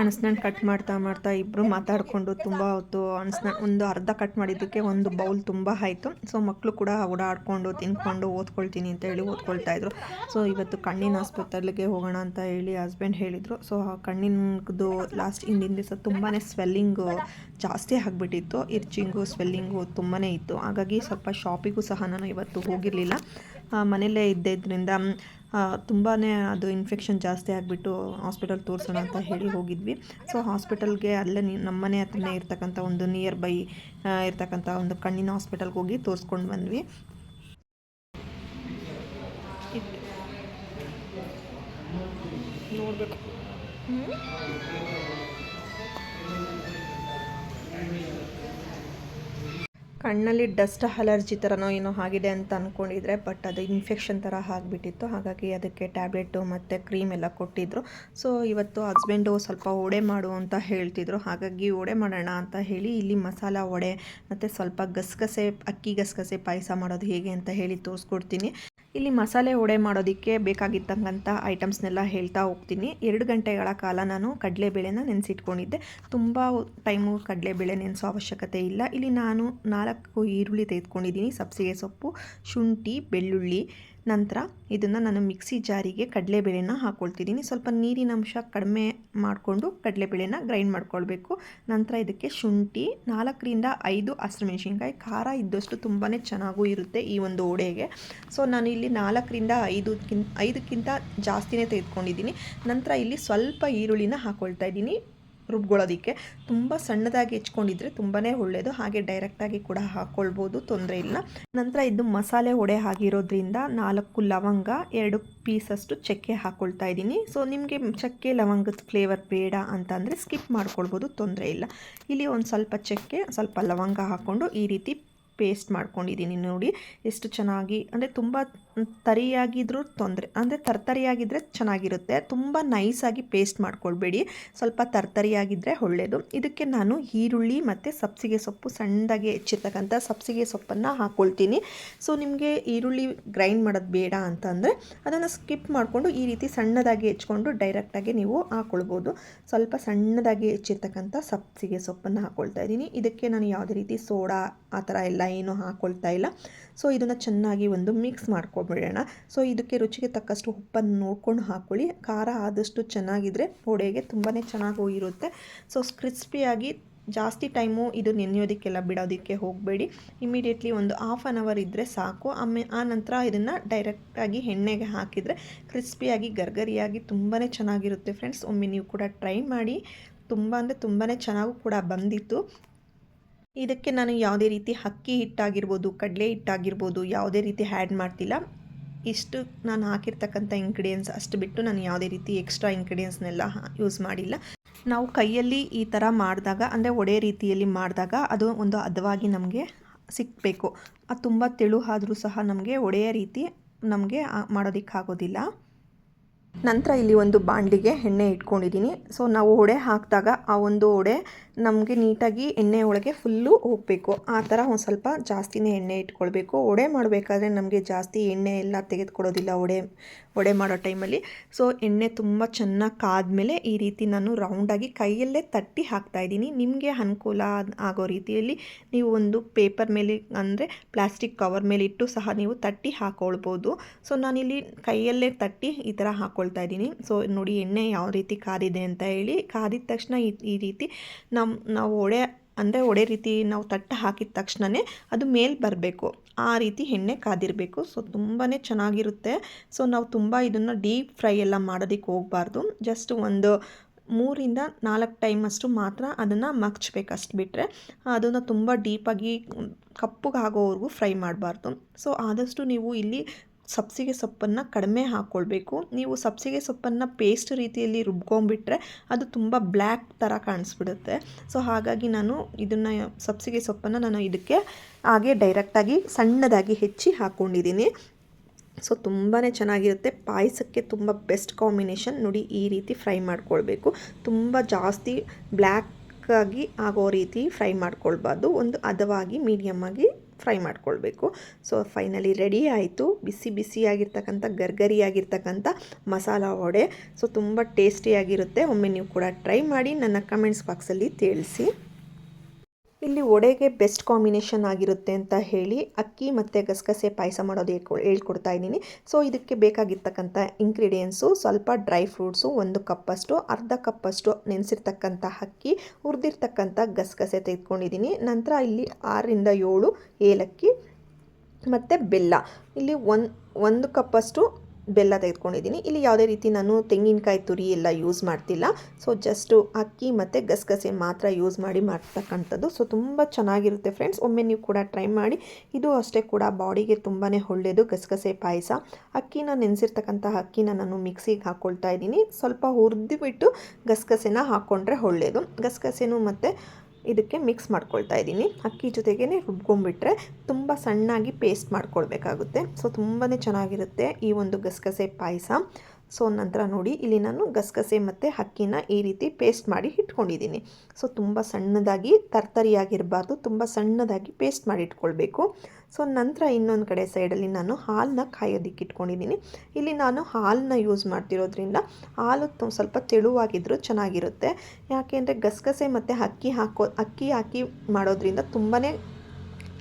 ಅಣಸ್ನಣ್ಣು ಕಟ್ ಮಾಡ್ತಾ ಮಾಡ್ತಾ ಇಬ್ಬರು ಮಾತಾಡಿಕೊಂಡು ತುಂಬ ಹೊತ್ತು ಅಣಸ್ನ ಒಂದು ಅರ್ಧ ಕಟ್ ಮಾಡಿದ್ದಕ್ಕೆ ಒಂದು ಬೌಲ್ ತುಂಬ ಆಯಿತು. ಸೊ ಮಕ್ಕಳು ಕೂಡ ಓಡಾಡ್ಕೊಂಡು ತಿನ್ಕೊಂಡು ಓದ್ಕೊಳ್ತೀನಿ ಅಂತ ಹೇಳಿ ಓದ್ಕೊಳ್ತಾ ಇದ್ರು. ಸೊ ಇವತ್ತು ಕಣ್ಣಿನ ಆಸ್ಪತ್ರೆಗೆ ಹೋಗೋಣ ಅಂತ ಹೇಳಿ ಹಸ್ಬೆಂಡ್ ಹೇಳಿದರು. ಸೊ ಆ ಕಣ್ಣಿನದು ಲಾಸ್ಟ್ ಹಿಂದಿನ ದಿವಸ ತುಂಬಾ ಸ್ವೆಲ್ಲಿಂಗು ಜಾಸ್ತಿ ಆಗಿಬಿಟ್ಟಿತ್ತು. ಇರ್ಚಿಂಗು ಸ್ವೆಲ್ಲಿಂಗು ತುಂಬಾ ಇತ್ತು. ಹಾಗಾಗಿ ಸ್ವಲ್ಪ ಶಾಪಿಗೂ ಸಹ ನಾನು ಇವತ್ತು ಹೋಗಿರಲಿಲ್ಲ. ಮನೆಯಲ್ಲೇ ಇದ್ದಿದ್ದರಿಂದ ತುಂಬಾ ಅದು ಇನ್ಫೆಕ್ಷನ್ ಜಾಸ್ತಿ ಆಗಿಬಿಟ್ಟು ಹಾಸ್ಪಿಟಲ್ ತೋರಿಸೋಣ ಅಂತ ಹೇಳಿ ಹೋಗಿದ್ವಿ. ಸೊ ಹಾಸ್ಪಿಟಲ್ಗೆ ಅಲ್ಲೇ ನಮ್ಮನೆ ಹತ್ರನೇ ಇರ್ತಕ್ಕಂಥ ಒಂದು ನಿಯರ್ ಬೈ ಇರ್ತಕ್ಕಂಥ ಒಂದು ಕಣ್ಣಿನ ಹಾಸ್ಪಿಟಲ್ಗೆ ಹೋಗಿ ತೋರಿಸ್ಕೊಂಡು ಬಂದ್ವಿ. ನೋಡ್ಬೇಕು. ಕಣ್ಣಲ್ಲಿ ಡಸ್ಟ್ ಅಲರ್ಜಿ ಥರನೋ ಏನೋ ಆಗಿದೆ ಅಂತ ಅಂದ್ಕೊಂಡಿದ್ರೆ ಬಟ್ ಅದು ಇನ್ಫೆಕ್ಷನ್ ಥರ ಆಗಿಬಿಟ್ಟಿತ್ತು. ಹಾಗಾಗಿ ಅದಕ್ಕೆ ಟ್ಯಾಬ್ಲೆಟು ಮತ್ತು ಕ್ರೀಮ್ ಎಲ್ಲ ಕೊಟ್ಟಿದ್ದರು ಸೊ ಇವತ್ತು ಹಸ್ಬೆಂಡು ಸ್ವಲ್ಪ ಒಡೆ ಮಾಡು ಅಂತ ಹೇಳ್ತಿದ್ರು. ಹಾಗಾಗಿ ಒಡೆ ಮಾಡೋಣ ಅಂತ ಹೇಳಿ ಇಲ್ಲಿ ಮಸಾಲ ವಡೆ ಮತ್ತು ಸ್ವಲ್ಪ ಗಸಗಸೆ, ಅಕ್ಕಿ ಗಸಗಸೆ ಪಾಯಸ ಮಾಡೋದು ಹೇಗೆ ಅಂತ ಹೇಳಿ ತೋರಿಸ್ಕೊಡ್ತೀನಿ. ಇಲ್ಲಿ ಮಸಾಲೆ ವಡೆ ಮಾಡೋದಕ್ಕೆ ಬೇಕಾಗಿರ್ತಕ್ಕಂಥ ಐಟಮ್ಸ್ನೆಲ್ಲ ಹೇಳ್ತಾ ಹೋಗ್ತೀನಿ. ಎರಡು ಗಂಟೆಗಳ ಕಾಲ ನಾನು ಕಡಲೆಬೇಳೆನ ನೆನೆಸಿಟ್ಕೊಂಡಿದ್ದೆ. ತುಂಬ ಟೈಮು ಕಡಲೆಬೇಳೆ ನೆನೆಸೋ ಅವಶ್ಯಕತೆ ಇಲ್ಲ. ಇಲ್ಲಿ ನಾನು ನಾಲ್ಕು ಈರುಳ್ಳಿ ತೆಗೆದುಕೊಂಡಿದ್ದೀನಿ. ಸಬ್ಸಿಗೆ ಸೊಪ್ಪು, ಶುಂಠಿ, ಬೆಳ್ಳುಳ್ಳಿ ನಂತರ ಇದನ್ನು ನಾನು ಮಿಕ್ಸಿ ಜಾರಿಗೆ ಕಡಲೆಬೇಳೆನ ಹಾಕ್ಕೊಳ್ತಿದ್ದೀನಿ ಸ್ವಲ್ಪ ನೀರಿನ ಅಂಶ ಕಡಿಮೆ ಮಾಡಿಕೊಂಡು ಕಡಲೆಬೇಳೆನ ಗ್ರೈಂಡ್ ಮಾಡ್ಕೊಳ್ಬೇಕು. ನಂತರ ಇದಕ್ಕೆ ಶುಂಠಿ, ನಾಲ್ಕರಿಂದ ಐದು ಹಸಿರುಮೆಣಸಿನ್ಕಾಯಿ, ಖಾರ ಇದ್ದಷ್ಟು ತುಂಬಾ ಚೆನ್ನಾಗೂ ಇರುತ್ತೆ ಈ ಒಂದು ಒಡೆಗೆ ಸೊ ನಾನು ಇಲ್ಲಿ ನಾಲ್ಕರಿಂದ ಐದಕ್ಕಿಂತ ಐದಕ್ಕಿಂತ ಜಾಸ್ತಿನೇ ತೆಗೆದುಕೊಂಡಿದ್ದೀನಿ. ನಂತರ ಇಲ್ಲಿ ಸ್ವಲ್ಪ ಈರುಳ್ಳಿನ ಹಾಕ್ಕೊಳ್ತಾ ಇದ್ದೀನಿ. ರುಬ್ಕೊಳ್ಳೋದಕ್ಕೆ. ತುಂಬ ಸಣ್ಣದಾಗಿ ಹೆಚ್ಕೊಂಡಿದ್ರೆ ತುಂಬಾ ಒಳ್ಳೆಯದು ಹಾಗೆ ಡೈರೆಕ್ಟಾಗಿ ಕೂಡ ಹಾಕ್ಕೊಳ್ಬೋದು ತೊಂದರೆ ಇಲ್ಲ. ನಂತರ ಇದು ಮಸಾಲೆ ಒಡೆ ಆಗಿರೋದ್ರಿಂದ ನಾಲ್ಕು ಲವಂಗ, ಎರಡು ಪೀಸಷ್ಟು ಚಕ್ಕೆ ಹಾಕ್ಕೊಳ್ತಾ ಇದ್ದೀನಿ. ಸೊ ನಿಮಗೆ ಚಕ್ಕೆ, ಲವಂಗದ ಫ್ಲೇವರ್ ಬೇಡ ಅಂತಂದರೆ ಸ್ಕಿಪ್ ಮಾಡ್ಕೊಳ್ಬೋದು, ತೊಂದರೆ ಇಲ್ಲ. ಇಲ್ಲಿ ಒಂದು ಸ್ವಲ್ಪ ಚಕ್ಕೆ, ಸ್ವಲ್ಪ ಲವಂಗ ಹಾಕ್ಕೊಂಡು ಈ ರೀತಿ ಪೇಸ್ಟ್ ಮಾಡ್ಕೊಂಡಿದ್ದೀನಿ ನೋಡಿ. ಎಷ್ಟು ಚೆನ್ನಾಗಿ, ಅಂದರೆ ತುಂಬ ತರಿಯಾಗಿದ್ರೂ ತೊಂದರೆ, ಅಂದರೆ ತರ್ತರಿಯಾಗಿದ್ದರೆ ಚೆನ್ನಾಗಿರುತ್ತೆ. ತುಂಬ ನೈಸಾಗಿ ಪೇಸ್ಟ್ ಮಾಡ್ಕೊಳ್ಬೇಡಿ. ಸ್ವಲ್ಪ ತರ್ತರಿಯಾಗಿದ್ದರೆ ಒಳ್ಳೆಯದು ಇದಕ್ಕೆ ನಾನು ಈರುಳ್ಳಿ ಮತ್ತು ಸಬ್ಸಿಗೆ ಸೊಪ್ಪು ಸಣ್ಣದಾಗಿ ಹೆಚ್ಚಿರ್ತಕ್ಕಂಥ ಸಬ್ಸಿಗೆ ಸೊಪ್ಪನ್ನು ಹಾಕ್ಕೊಳ್ತೀನಿ ಸೊ ನಿಮಗೆ ಈರುಳ್ಳಿ ಗ್ರೈಂಡ್ ಮಾಡೋದು ಬೇಡ ಅಂತಂದರೆ ಅದನ್ನು ಸ್ಕಿಪ್ ಮಾಡಿಕೊಂಡು ಈ ರೀತಿ ಸಣ್ಣದಾಗಿ ಹೆಚ್ಕೊಂಡು ಡೈರೆಕ್ಟಾಗಿ ನೀವು ಹಾಕ್ಕೊಳ್ಬೋದು ಸ್ವಲ್ಪ ಸಣ್ಣದಾಗಿ ಹೆಚ್ಚಿರ್ತಕ್ಕಂಥ ಸಬ್ಸಿಗೆ ಸೊಪ್ಪನ್ನು ಹಾಕ್ಕೊಳ್ತಾ ಇದ್ದೀನಿ. ಇದಕ್ಕೆ ನಾನು ಯಾವುದೇ ರೀತಿ ಸೋಡಾ ಆ ಥರ ಎಲ್ಲ ಏನೂ ಹಾಕ್ಕೊಳ್ತಾ ಇಲ್ಲ. ಸೊ ಇದನ್ನು ಚೆನ್ನಾಗಿ ಒಂದು ಮಿಕ್ಸ್ ಮಾಡ್ಕೊಬಿಡೋಣ ಸೊ ಇದಕ್ಕೆ ರುಚಿಗೆ ತಕ್ಕಷ್ಟು ಉಪ್ಪನ್ನು ನೋಡ್ಕೊಂಡು ಹಾಕ್ಕೊಳ್ಳಿ ಖಾರ ಆದಷ್ಟು ಚೆನ್ನಾಗಿದ್ದರೆ ಒಡೆಗೆ ತುಂಬಾ ಚೆನ್ನಾಗಿ ಹೋಗಿರುತ್ತೆ. ಸೊ ಕ್ರಿಸ್ಪಿಯಾಗಿ ಜಾಸ್ತಿ ಟೈಮು ಇದು ನೆನೆಯೋದಕ್ಕೆಲ್ಲ ಬಿಡೋದಕ್ಕೆ ಹೋಗಬೇಡಿ. ಇಮಿಡಿಯೇಟ್ಲಿ ಒಂದು ಹಾಫ್ ಆನ್ ಅವರ್ ಇದ್ದರೆ ಸಾಕು. ಆಮೇ, ಆ ನಂತರ ಇದನ್ನು ಡೈರೆಕ್ಟಾಗಿ ಎಣ್ಣೆಗೆ ಹಾಕಿದರೆ ಕ್ರಿಸ್ಪಿಯಾಗಿ ಗರ್ಗರಿಯಾಗಿ ತುಂಬಾ ಚೆನ್ನಾಗಿರುತ್ತೆ ಫ್ರೆಂಡ್ಸ್ ಒಮ್ಮೆ ನೀವು ಕೂಡ ಟ್ರೈ ಮಾಡಿ. ತುಂಬ ಅಂದರೆ ತುಂಬಾ ಚೆನ್ನಾಗೂ ಕೂಡ ಬಂದಿತ್ತು. ಇದಕ್ಕೆ ನಾನು ಯಾವುದೇ ರೀತಿ ಅಕ್ಕಿ ಹಿಟ್ಟಾಗಿರ್ಬೋದು, ಕಡಲೆ ಹಿಟ್ಟಾಗಿರ್ಬೋದು ಯಾವುದೇ ರೀತಿ ಹ್ಯಾಡ್ ಮಾಡ್ತಿಲ್ಲ. ಇಷ್ಟು ನಾನು ಹಾಕಿರ್ತಕ್ಕಂಥ ಇಂಗ್ರೀಡಿಯೆಂಟ್ಸ್ ಅಷ್ಟು ಬಿಟ್ಟು ನಾನು ಯಾವುದೇ ರೀತಿ ಎಕ್ಸ್ಟ್ರಾ ಇಂಗ್ರೀಡಿಯೆಂಟ್ಸ್ನೆಲ್ಲ ಯೂಸ್ ಮಾಡಿಲ್ಲ. ನಾವು ಕೈಯಲ್ಲಿ ಈ ಥರ ಮಾಡಿದಾಗ, ಅಂದರೆ ಒಡೆ ರೀತಿಯಲ್ಲಿ ಮಾಡಿದಾಗ ಅದು ಒಂದು ಹದವಾಗಿ ನಮಗೆ ಸಿಕ್ಕಬೇಕು ಅದು ತುಂಬ ತೆಳು ಆದರೂ ಸಹ ನಮಗೆ ಒಡೆಯ ರೀತಿ ನಮಗೆ ಮಾಡೋದಕ್ಕಾಗೋದಿಲ್ಲ. ನಂತರ ಇಲ್ಲಿ ಒಂದು ಬಾಣಲಿಗೆ ಎಣ್ಣೆ ಇಟ್ಕೊಂಡಿದ್ದೀನಿ. ಸೊ ನಾವು ಒಡೆ ಹಾಕಿದಾಗ ಆ ಒಂದು ವಡೆ ನಮಗೆ ನೀಟಾಗಿ ಎಣ್ಣೆ ಒಳಗೆ ಫುಲ್ಲು ಹೋಗಬೇಕು. ಆ ಥರ ಒಂದು ಸ್ವಲ್ಪ ಜಾಸ್ತಿನೇ ಎಣ್ಣೆ ಇಟ್ಕೊಳ್ಬೇಕು. ವಡೆ ಮಾಡಬೇಕಾದ್ರೆ ನಮಗೆ ಜಾಸ್ತಿ ಎಣ್ಣೆ ಎಲ್ಲ ತೆಗೆದುಕೊಡೋದಿಲ್ಲ ವಡೆ ವಡೆ ಮಾಡೋ ಟೈಮಲ್ಲಿ. ಸೊ, ಎಣ್ಣೆ ತುಂಬ ಚೆನ್ನಾಗಿ ಕಾದಮೇಲೆ ಈ ರೀತಿ ನಾನು ರೌಂಡಾಗಿ ಕೈಯಲ್ಲೇ ತಟ್ಟಿ ಹಾಕ್ತಾಯಿದ್ದೀನಿ ನಿಮಗೆ ಅನುಕೂಲ ಆಗೋ ರೀತಿಯಲ್ಲಿ ನೀವು ಒಂದು ಪೇಪರ್ ಮೇಲೆ ಅಂದರೆ ಪ್ಲಾಸ್ಟಿಕ್ ಕವರ್ ಮೇಲೆ ಇಟ್ಟು ಸಹ ನೀವು ತಟ್ಟಿ ಹಾಕ್ಕೊಳ್ಬೋದು ಸೊ, ನಾನಿಲ್ಲಿ ಕೈಯಲ್ಲೇ ತಟ್ಟಿ ಈ ಥರ ಹಾಕ್ಕೊಳ್ತಾ ಇದ್ದೀನಿ. ಸೊ, ನೋಡಿ ಎಣ್ಣೆ ಯಾವ ರೀತಿ ಕಾದಿದೆ ಅಂತ ಹೇಳಿ. ಕಾದಿದ ತಕ್ಷಣ ಈ ರೀತಿ ನಮ್ಮ ನಾವು ಒಡೆ ಅಂದರೆ ಒಡೆ ರೀತಿ ನಾವು ತಟ್ಟ ಹಾಕಿದ ತಕ್ಷಣವೇ ಅದು ಮೇಲೆ ಬರಬೇಕು. ಆ ರೀತಿ ಎಣ್ಣೆ ಕಾದಿರಬೇಕು. ಸೊ ತುಂಬಾ ಚೆನ್ನಾಗಿರುತ್ತೆ. ಸೊ ನಾವು ತುಂಬ ಇದನ್ನು ಡೀಪ್ ಫ್ರೈ ಎಲ್ಲ ಮಾಡೋದಕ್ಕೆ ಹೋಗಬಾರ್ದು. ಜಸ್ಟ್ ಒಂದು ಮೂರಿಂದ ನಾಲ್ಕು ಟೈಮ್ ಅಷ್ಟು ಮಾತ್ರ ಅದನ್ನು ಮಗ್ಚ್ಬೇಕು ಅಷ್ಟು ಬಿಟ್ಟರೆ ಅದನ್ನು ತುಂಬ ಡೀಪಾಗಿ ಕಪ್ಪಗೆ ಆಗೋವರೆಗೂ ಫ್ರೈ ಮಾಡಬಾರ್ದು. ಸೊ ಆದಷ್ಟು ನೀವು ಇಲ್ಲಿ ಸಬ್ಸಿಗೆ ಸೊಪ್ಪನ್ನು ಕಡಿಮೆ ಹಾಕ್ಕೊಳ್ಬೇಕು ನೀವು ಸಬ್ಸಿಗೆ ಸೊಪ್ಪನ್ನು ಪೇಸ್ಟ್ ರೀತಿಯಲ್ಲಿ ರುಬ್ಕೊಂಡ್ಬಿಟ್ರೆ ಅದು ತುಂಬ ಬ್ಲ್ಯಾಕ್ ಥರ ಕಾಣಿಸ್ಬಿಡುತ್ತೆ. ಸೊ, ಹಾಗಾಗಿ ನಾನು ಇದನ್ನು, ಸಬ್ಸಿಗೆ ಸೊಪ್ಪನ್ನು ನಾನು ಇದಕ್ಕೆ ಹಾಗೆ ಡೈರೆಕ್ಟಾಗಿ ಸಣ್ಣದಾಗಿ ಹೆಚ್ಚಿ ಹಾಕ್ಕೊಂಡಿದ್ದೀನಿ ಸೊ ತುಂಬಾ ಚೆನ್ನಾಗಿರುತ್ತೆ. ಪಾಯಸಕ್ಕೆ ತುಂಬ ಬೆಸ್ಟ್ ಕಾಂಬಿನೇಷನ್ ನೋಡಿ, ಈ ರೀತಿ ಫ್ರೈ ಮಾಡ್ಕೊಳ್ಬೇಕು. ತುಂಬ ಜಾಸ್ತಿ ಬ್ಲ್ಯಾಕ್ ಆಗಿ ಆಗೋ ರೀತಿ ಫ್ರೈ ಮಾಡ್ಕೊಳ್ಬಾರ್ದು. ಒಂದು ಹದವಾಗಿ ಮೀಡಿಯಮ್ಮಾಗಿ ಫ್ರೈ ಮಾಡ್ಕೊಳ್ಬೇಕು. ಸೊ ಫೈನಲಿ ರೆಡಿ ಆಯಿತು. ಬಿಸಿ ಬಿಸಿಯಾಗಿರ್ತಕ್ಕಂಥ, ಗರ್ಗರಿಯಾಗಿರ್ತಕ್ಕಂಥ ಮಸಾಲ ವಡೆ. ಸೊ ತುಂಬ ಟೇಸ್ಟಿಯಾಗಿರುತ್ತೆ ಒಮ್ಮೆ ನೀವು ಕೂಡ ಟ್ರೈ ಮಾಡಿ ನನ್ನ ಕಮೆಂಟ್ಸ್ ಬಾಕ್ಸಲ್ಲಿ ತಿಳಿಸಿ. ಇಲ್ಲಿ ಒಡೆಗೆ ಬೆಸ್ಟ್ ಕಾಂಬಿನೇಷನ್ ಆಗಿರುತ್ತೆ ಅಂತ ಹೇಳಿ ಅಕ್ಕಿ ಮತ್ತು ಗಸಗಸೆ ಪಾಯಸ ಮಾಡೋದು ಹೇಳ್ಕೊ ಹೇಳ್ಕೊಡ್ತಾ ಇದ್ದೀನಿ. ಸೊ, ಇದಕ್ಕೆ ಬೇಕಾಗಿರ್ತಕ್ಕಂಥ ಇಂಗ್ರೀಡಿಯೆಂಟ್ಸು ಸ್ವಲ್ಪ ಡ್ರೈ ಫ್ರೂಟ್ಸು ಒಂದು ಕಪ್ಪಷ್ಟು, ಅರ್ಧ ಕಪ್ಪಷ್ಟು ನೆನೆಸಿರ್ತಕ್ಕಂಥ ಅಕ್ಕಿ, ಹುರಿದಿರ್ತಕ್ಕಂಥ ಗಸಗಸೆ ತೆಗೆದುಕೊಂಡಿದ್ದೀನಿ. ನಂತರ ಇಲ್ಲಿ ಆರರಿಂದ ಏಳು ಏಲಕ್ಕಿ ಮತ್ತು ಬೆಲ್ಲ. ಇಲ್ಲಿ ಒಂದು ಒಂದು ಕಪ್ಪಷ್ಟು ಬೆಲ್ಲ ತೆಗೆದುಕೊಂಡಿದ್ದೀನಿ. ಇಲ್ಲಿ ಯಾವುದೇ ರೀತಿ ನಾನು ತೆಂಗಿನಕಾಯಿ ತುರಿ ಎಲ್ಲ ಯೂಸ್ ಮಾಡ್ತಿಲ್ಲ. ಸೊ ಜಸ್ಟು ಅಕ್ಕಿ ಮತ್ತು ಗಸಗಸೆ ಮಾತ್ರ ಯೂಸ್ ಮಾಡಿ ಮಾಡ್ತಕ್ಕಂಥದ್ದು. ಸೊ ತುಂಬ ಚೆನ್ನಾಗಿರುತ್ತೆ ಫ್ರೆಂಡ್ಸ್ ಒಮ್ಮೆ ನೀವು ಕೂಡ ಟ್ರೈ ಮಾಡಿ. ಇದು ಅಷ್ಟೇ ಕೂಡ ಬಾಡಿಗೆ ತುಂಬಾ ಒಳ್ಳೆಯದು ಗಸಗಸೆ ಪಾಯಸ. ಅಕ್ಕಿನ ನೆನೆಸಿರ್ತಕ್ಕಂಥ ಅಕ್ಕಿನ ನಾನು ಮಿಕ್ಸಿಗೆ ಹಾಕ್ಕೊಳ್ತಾ ಇದ್ದೀನಿ. ಸ್ವಲ್ಪ ಹುರಿದು ಬಿಟ್ಟು ಗಸಗಸೆನ ಹಾಕ್ಕೊಂಡ್ರೆ ಒಳ್ಳೆಯದು ಗಸಗಸೆನೂ ಮತ್ತು ಇದಕ್ಕೆ ಮಿಕ್ಸ್ ಮಾಡ್ಕೊಳ್ತಾ ಇದ್ದೀನಿ. ಅಕ್ಕಿ ಜೊತೆಗೇ ರುಬ್ಕೊಂಡ್ಬಿಟ್ರೆ ತುಂಬ ಸಣ್ಣಾಗಿ ಪೇಸ್ಟ್ ಮಾಡ್ಕೊಳ್ಬೇಕಾಗುತ್ತೆ. ಸೊ ತುಂಬಾ ಚೆನ್ನಾಗಿರುತ್ತೆ ಈ ಒಂದು ಗಸಗಸೆ ಪಾಯಸ. ಸೊ ನಂತರ ನೋಡಿ, ಇಲ್ಲಿ ನಾನು ಗಸಗಸೆ ಮತ್ತು ಅಕ್ಕಿನ ಈ ರೀತಿ ಪೇಸ್ಟ್ ಮಾಡಿ ಇಟ್ಕೊಂಡಿದ್ದೀನಿ. ಸೊ ತುಂಬ ಸಣ್ಣದಾಗಿ, ತರ್ತರಿಯಾಗಿರಬಾರ್ದು, ತುಂಬ ಸಣ್ಣದಾಗಿ ಪೇಸ್ಟ್ ಮಾಡಿ ಇಟ್ಕೊಳ್ಬೇಕು. ಸೊ, ನಂತರ ಇನ್ನೊಂದು ಕಡೆ ಸೈಡಲ್ಲಿ ನಾನು ಹಾಲನ್ನ ಕಾಯೋದಿಕ್ಕೆ ಇಟ್ಕೊಂಡಿದ್ದೀನಿ. ಇಲ್ಲಿ ನಾನು ಹಾಲನ್ನ ಯೂಸ್ ಮಾಡ್ತಿರೋದ್ರಿಂದ ಹಾಲು ಸ್ವಲ್ಪ ತೆಳುವಾಗಿದ್ದರೂ ಚೆನ್ನಾಗಿರುತ್ತೆ. ಯಾಕೆಂದರೆ ಗಸಗಸೆ ಮತ್ತು ಅಕ್ಕಿ ಹಾಕೋ, ಅಕ್ಕಿ ಹಾಕಿ ಮಾಡೋದ್ರಿಂದ ತುಂಬಾ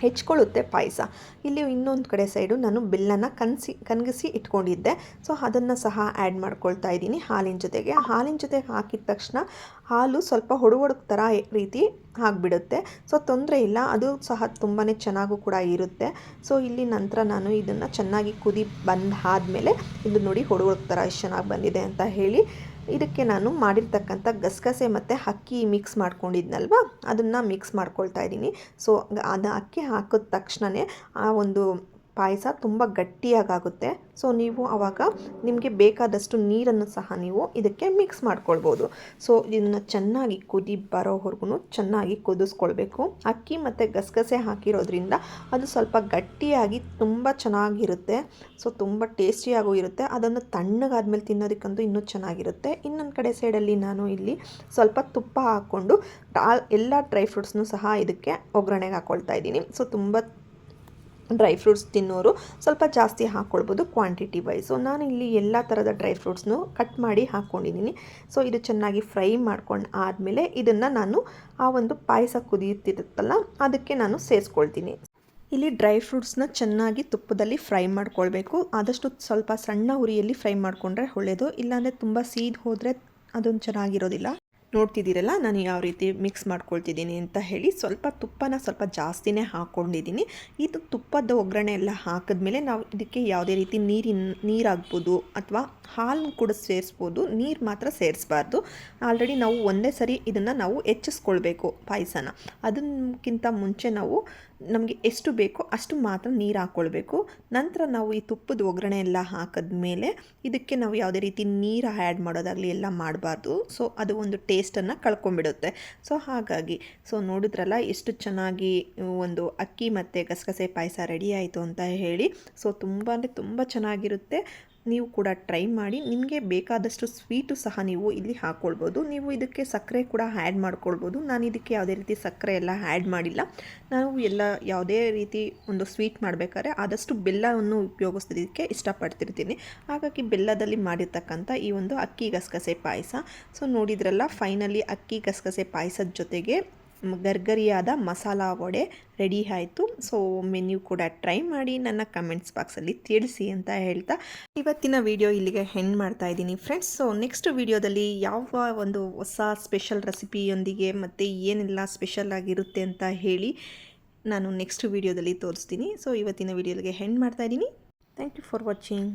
ಹೆಚ್ಕೊಳ್ಳುತ್ತೆ ಪಾಯಸ. ಇಲ್ಲಿ ಇನ್ನೊಂದು ಕಡೆ ಸೈಡು ನಾನು ಬೆಲ್ಲನ ಕನಸಿ, ಕನಗಿಸಿ ಇಟ್ಕೊಂಡಿದ್ದೆ. ಸೊ, ಅದನ್ನು ಸಹ ಆ್ಯಡ್ ಮಾಡ್ಕೊಳ್ತಾ ಇದ್ದೀನಿ ಹಾಲಿನ ಜೊತೆಗೆ. ಹಾಲಿನ ಜೊತೆಗೆ ಹಾಕಿದ ತಕ್ಷಣ ಹಾಲು ಸ್ವಲ್ಪ ಹೊಡು ಥರ ರೀತಿ ಆಗಿಬಿಡುತ್ತೆ. ಸೊ, ತೊಂದರೆ ಇಲ್ಲ. ಅದು ಸಹ ತುಂಬಾ ಚೆನ್ನಾಗೂ ಕೂಡ ಇರುತ್ತೆ. ಸೊ, ಇಲ್ಲಿ ನಂತರ ನಾನು ಇದನ್ನು ಚೆನ್ನಾಗಿ ಕುದಿ ಬಂದಾದ ಆದಮೇಲೆ ಇದು ನೋಡಿ ಹೊಡು ಥರ ಎಷ್ಟು ಚೆನ್ನಾಗಿ ಬಂದಿದೆ ಅಂತ ಹೇಳಿ ಇದಕ್ಕೆ ನಾನು ಮಾಡಿರ್ತಕ್ಕಂಥ ಗಸಗಸೆ ಮತ್ತು ಅಕ್ಕಿ ಮಿಕ್ಸ್ ಮಾಡ್ಕೊಂಡಿದ್ನಲ್ವ? ಅದನ್ನು ಮಿಕ್ಸ್ ಮಾಡ್ಕೊಳ್ತಾ ಇದ್ದೀನಿ. ಸೊ ಅದು ಅಕ್ಕಿ ಹಾಕಿದ ತಕ್ಷಣವೇ ಆ ಒಂದು ಪಾಯಸ ತುಂಬ ಗಟ್ಟಿಯಾಗುತ್ತೆ ಸೊ ನೀವು ಆವಾಗ ನಿಮಗೆ ಬೇಕಾದಷ್ಟು ನೀರನ್ನು ಸಹ ನೀವು ಇದಕ್ಕೆ ಮಿಕ್ಸ್ ಮಾಡ್ಕೊಳ್ಬೋದು. ಸೊ ಇದನ್ನು ಚೆನ್ನಾಗಿ ಕುದಿ ಬರೋವರೆಗೂ ಚೆನ್ನಾಗಿ ಕುದಿಸ್ಕೊಳ್ಬೇಕು. ಅಕ್ಕಿ ಮತ್ತು ಗಸಗಸೆ ಹಾಕಿರೋದ್ರಿಂದ ಅದು ಸ್ವಲ್ಪ ಗಟ್ಟಿಯಾಗಿ ತುಂಬ ಚೆನ್ನಾಗಿರುತ್ತೆ. ಸೊ ತುಂಬ ಟೇಸ್ಟಿಯಾಗೂ ಇರುತ್ತೆ. ಅದನ್ನು ತಣ್ಣಗಾದ್ಮೇಲೆ ತಿನ್ನೋದಕ್ಕಂತೂ ಇನ್ನೂ ಚೆನ್ನಾಗಿರುತ್ತೆ. ಇನ್ನೊಂದು ಕಡೆ ಸೈಡಲ್ಲಿ ನಾನು ಇಲ್ಲಿ ಸ್ವಲ್ಪ ತುಪ್ಪ ಹಾಕ್ಕೊಂಡು ಎಲ್ಲ ಡ್ರೈ ಫ್ರೂಟ್ಸ್ನೂ ಸಹ ಇದಕ್ಕೆ ಒಗ್ಗರಣೆಗೆ ಹಾಕ್ಕೊಳ್ತಾ ಇದ್ದೀನಿ. ಸೊ ತುಂಬ ಡ್ರೈ ಫ್ರೂಟ್ಸ್ ತಿನ್ನೋರು ಸ್ವಲ್ಪ ಜಾಸ್ತಿ ಹಾಕ್ಕೊಳ್ಬೋದು ಕ್ವಾಂಟಿಟಿ ಸೊ ನಾನು ಇಲ್ಲಿ ಎಲ್ಲ ಥರದ ಡ್ರೈ ಫ್ರೂಟ್ಸ್ನು ಕಟ್ ಮಾಡಿ ಹಾಕ್ಕೊಂಡಿದ್ದೀನಿ ಸೊ ಇದು ಚೆನ್ನಾಗಿ ಫ್ರೈ ಮಾಡ್ಕೊಂಡು ಆದಮೇಲೆ ಇದನ್ನು ನಾನು ಆ ಒಂದು ಪಾಯಸ ಕುದಿಯುತ್ತಿರುತ್ತಲ್ಲ ಅದಕ್ಕೆ ನಾನು ಸೇರಿಸ್ಕೊಳ್ತೀನಿ. ಇಲ್ಲಿ ಡ್ರೈ ಫ್ರೂಟ್ಸ್ನ ಚೆನ್ನಾಗಿ ತುಪ್ಪದಲ್ಲಿ ಫ್ರೈ ಮಾಡ್ಕೊಳ್ಬೇಕು. ಆದಷ್ಟು ಸ್ವಲ್ಪ ಸಣ್ಣ ಉರಿಯಲ್ಲಿ ಫ್ರೈ ಮಾಡಿಕೊಂಡ್ರೆ ಒಳ್ಳೆಯದು ಇಲ್ಲಾಂದರೆ ತುಂಬ ಸೀದ್ ಹೋದರೆ ಅದೊಂದು ಚೆನ್ನಾಗಿರೋದಿಲ್ಲ. ನೋಡ್ತಿದ್ದೀರಲ್ಲ, ನಾನು ಯಾವ ರೀತಿ ಮಿಕ್ಸ್ ಮಾಡ್ಕೊಳ್ತಿದ್ದೀನಿ ಅಂತ ಹೇಳಿ ಸ್ವಲ್ಪ ತುಪ್ಪನ ಸ್ವಲ್ಪ ಜಾಸ್ತಿನೇ ಹಾಕ್ಕೊಂಡಿದ್ದೀನಿ ಇದು ತುಪ್ಪದ ಒಗ್ಗರಣೆ ಎಲ್ಲ ಹಾಕಿದ್ಮೇಲೆ ನಾವು ಇದಕ್ಕೆ ಯಾವುದೇ ರೀತಿ ನೀರಿನ, ನೀರಾಗ್ಬೋದು ಅಥವಾ ಹಾಲು ಕೂಡ ಸೇರಿಸ್ಬೋದು, ನೀರು ಮಾತ್ರ ಸೇರಿಸ್ಬಾರ್ದು. ಆಲ್ರೆಡಿ ನಾವು ಒಂದೇ ಸರಿ ಇದನ್ನು ನಾವು ಹೆಚ್ಚಿಸ್ಕೊಳ್ಬೇಕು ಪಾಯಸನ. ಅದಕ್ಕಿಂತ ಮುಂಚೆ ನಾವು ನಮಗೆ ಎಷ್ಟು ಬೇಕೋ ಅಷ್ಟು ಮಾತ್ರ ನೀರು ಹಾಕ್ಕೊಳ್ಬೇಕು ನಂತರ ನಾವು ಈ ತುಪ್ಪದ ಒಗ್ಗರಣೆ ಎಲ್ಲ ಹಾಕಿದ್ಮೇಲೆ ಇದಕ್ಕೆ ನಾವು ಯಾವುದೇ ರೀತಿ ನೀರು ಆ್ಯಡ್ ಮಾಡೋದಾಗಲಿ ಎಲ್ಲ ಮಾಡಬಾರ್ದು. ಸೊ ಅದು ಒಂದು ಟೇಸ್ಟನ್ನು ಕಳ್ಕೊಂಬಿಡುತ್ತೆ ಸೊ ಹಾಗಾಗಿ ಸೊ ನೋಡಿದ್ರಲ್ಲ ಎಷ್ಟು ಚೆನ್ನಾಗಿ ಒಂದು ಅಕ್ಕಿ ಮತ್ತು ಗಸಗಸೆ ಪಾಯಸ ರೆಡಿ ಆಯಿತು ಅಂತ ಹೇಳಿ. ಸೊ ತುಂಬಾ ತುಂಬ ಚೆನ್ನಾಗಿರುತ್ತೆ. ನೀವು ಕೂಡ ಟ್ರೈ ಮಾಡಿ, ನಿಮಗೆ ಬೇಕಾದಷ್ಟು ಸ್ವೀಟು ಸಹ ನೀವು ಇಲ್ಲಿ ಹಾಕ್ಕೊಳ್ಬೋದು ನೀವು ಇದಕ್ಕೆ ಸಕ್ಕರೆ ಕೂಡ ಆ್ಯಡ್ ಮಾಡ್ಕೊಳ್ಬೋದು. ನಾನು ಇದಕ್ಕೆ ಯಾವುದೇ ರೀತಿ ಸಕ್ಕರೆ ಎಲ್ಲ ಆ್ಯಡ್ ಮಾಡಿಲ್ಲ. ನಾವು ಎಲ್ಲ ಯಾವುದೇ ರೀತಿ ಒಂದು ಸ್ವೀಟ್ ಮಾಡಬೇಕಾದ್ರೆ ಆದಷ್ಟು ಬೆಲ್ಲವನ್ನು ಉಪಯೋಗಿಸೋದಕ್ಕೆ ಇಷ್ಟಪಡ್ತಿರ್ತೀನಿ. ಹಾಗಾಗಿ ಬೆಲ್ಲದಲ್ಲಿ ಮಾಡಿರ್ತಕ್ಕಂಥ ಈ ಒಂದು ಅಕ್ಕಿ ಗಸಗಸೆ ಪಾಯಸ. ಸೊ ನೋಡಿದ್ರಲ್ಲ ಫೈನಲಿ ಅಕ್ಕಿ ಗಸಗಸೆ ಪಾಯಸದ ಜೊತೆಗೆ ಗರ್ಗರಿಯಾದ ಮಸಾಲ ವಡೆ ರೆಡಿ ಆಯಿತು. ಸೊ ಒಮ್ಮೆ ನೀವು ಕೂಡ ಟ್ರೈ ಮಾಡಿ ನನ್ನ ಕಮೆಂಟ್ಸ್ ಬಾಕ್ಸಲ್ಲಿ ತಿಳಿಸಿ ಅಂತ ಹೇಳ್ತಾ ಇವತ್ತಿನ ವಿಡಿಯೋ ಇಲ್ಲಿಗೆ ಹೆಂಡ್ ಮಾಡ್ತಾ ಇದ್ದೀನಿ ಫ್ರೆಂಡ್ಸ್ ಸೊ ನೆಕ್ಸ್ಟ್ ವಿಡಿಯೋದಲ್ಲಿ ಯಾವ ಒಂದು ಹೊಸ ಸ್ಪೆಷಲ್ ರೆಸಿಪಿಯೊಂದಿಗೆ ಮತ್ತು ಏನೆಲ್ಲ ಸ್ಪೆಷಲ್ ಆಗಿರುತ್ತೆ ಅಂತ ಹೇಳಿ ನಾನು ನೆಕ್ಸ್ಟ್ ವಿಡಿಯೋದಲ್ಲಿ ತೋರಿಸ್ತೀನಿ. ಸೊ ಇವತ್ತಿನ ವಿಡಿಯೋಗೆ ಹೆಂಡ್ ಮಾಡ್ತಾ ಇದ್ದೀನಿ. Thank you for watching